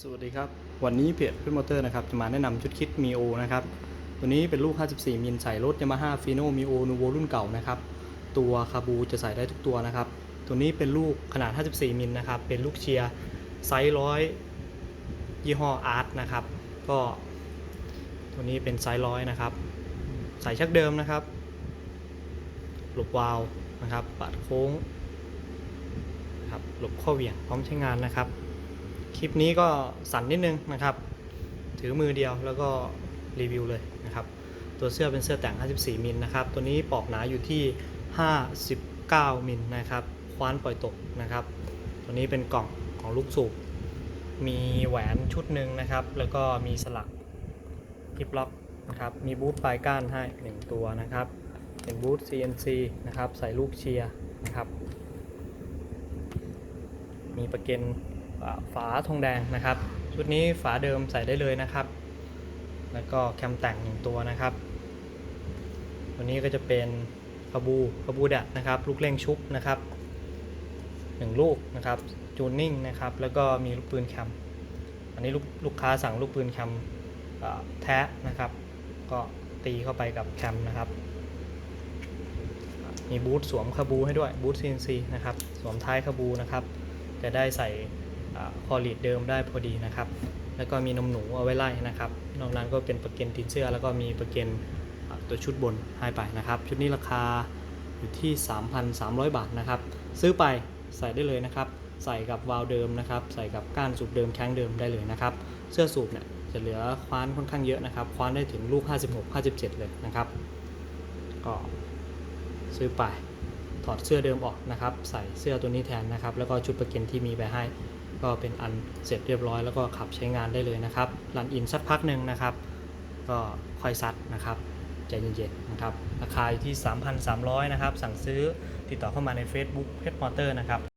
สวัสดีครับ วันนี้เพจเพื่อนมอเตอร์นะครับจะมาแนะนำชุดคิดมีโอนะครับ ตัวนี้เป็นลูก 54 มิลใส่รถ Yamaha Fino Mio Nuvo รุ่นเก่านะครับ ตัวคาบูจะใส่ได้ทุกตัวนะครับ ตัวนี้เป็นลูกขนาด 54 มิลนะครับ เป็นลูกเชียร์ไซส์ร้อยยี่ห้ออาร์ตนะครับ ก็ตัวนี้เป็นไซส์ร้อยนะครับ ใส่ชักเดิมนะครับ หลบวาล์วนะครับ ปัดโค้งนะครับหลบข้อเหวี่ยงพร้อมใช้งานนะครับ คลิปนี้ก็สั่นนิดนึงนะครับ ถือมือเดียวแล้วก็รีวิวเลยนะครับ ตัวเสื้อเป็นเสื้อแต่ง 54 มิลนะครับ ตัวนี้ปอกหนาอยู่ที่ 59 มิลนะครับคว้านปล่อยตกนะครับ ตัวนี้เป็นกล่องของลูกสูบ มีแหวนชุดหนึ่งนะครับ แล้วก็มีสลักฮิปล็อกนะครับ มีบูทปลายก้านให้1ตัวนะครับ เป็นบูท CNC นะครับ ใส่ลูกเชียร์นะครับ มีประเก็น ฝาทองแดงนะครับ ชุดนี้ฝาเดิมใส่ได้เลยนะครับ แล้วก็แคมแต่งหนึ่งตัวนะครับตัวนี้ก็จะเป็นคาบูคาบูดดนะครับ ลูกเล่งชุบนะครับหนึ่งลูกนะครับจูนนิ่งนะครับ แล้วก็มีลูกปืนแคมอันนี้ลูกลูกค้าสั่งลูกปืนแคมแท้นะครับ ก็ตีเข้าไปกับแคมนะครับ มีบูทสวมคาบูให้ด้วยบูท CNC นะครับ สวมท้ายคาบูนะครับ จะได้ใส่ คอลีดเดิมได้พอดีนะครับ แล้วก็มีนมหนูเอาไว้ไล่นะครับ นอกนั้นก็เป็นประเก็นตีนเสื้อ แล้วก็มีประเก็นตัวชุดบนให้ไปนะครับ ชุดนี้ราคาอยู่ที่ 3,300 บาทนะครับ ซื้อไปใส่ได้เลยนะครับ ใส่กับวาล์วเดิมนะครับ ใส่กับก้านสูบเดิมแข้งเดิมได้เลยนะครับ เสื้อสูบเนี่ยจะเหลือคว้านค่อนข้างเยอะนะครับ คว้านได้ถึงลูก 56 57 เลยนะครับ ก็ซื้อไปถอดเสื้อเดิมออกนะครับ ใส่เสื้อตัวนี้แทนนะครับ แล้วก็ชุดประเก็นที่มีไปให้ ก็เป็นอันเสร็จเรียบร้อยแล้วก็ขับใช้งานได้เลยนะครับรันอินสักพักหนึ่งนะครับ ก็ค่อยซัดนะครับใจเย็นๆนะครับราคาอยู่ที่ 3,300 นะครับ สั่งซื้อติดต่อเข้ามาใน Facebook เพชรมอเตอร์นะครับ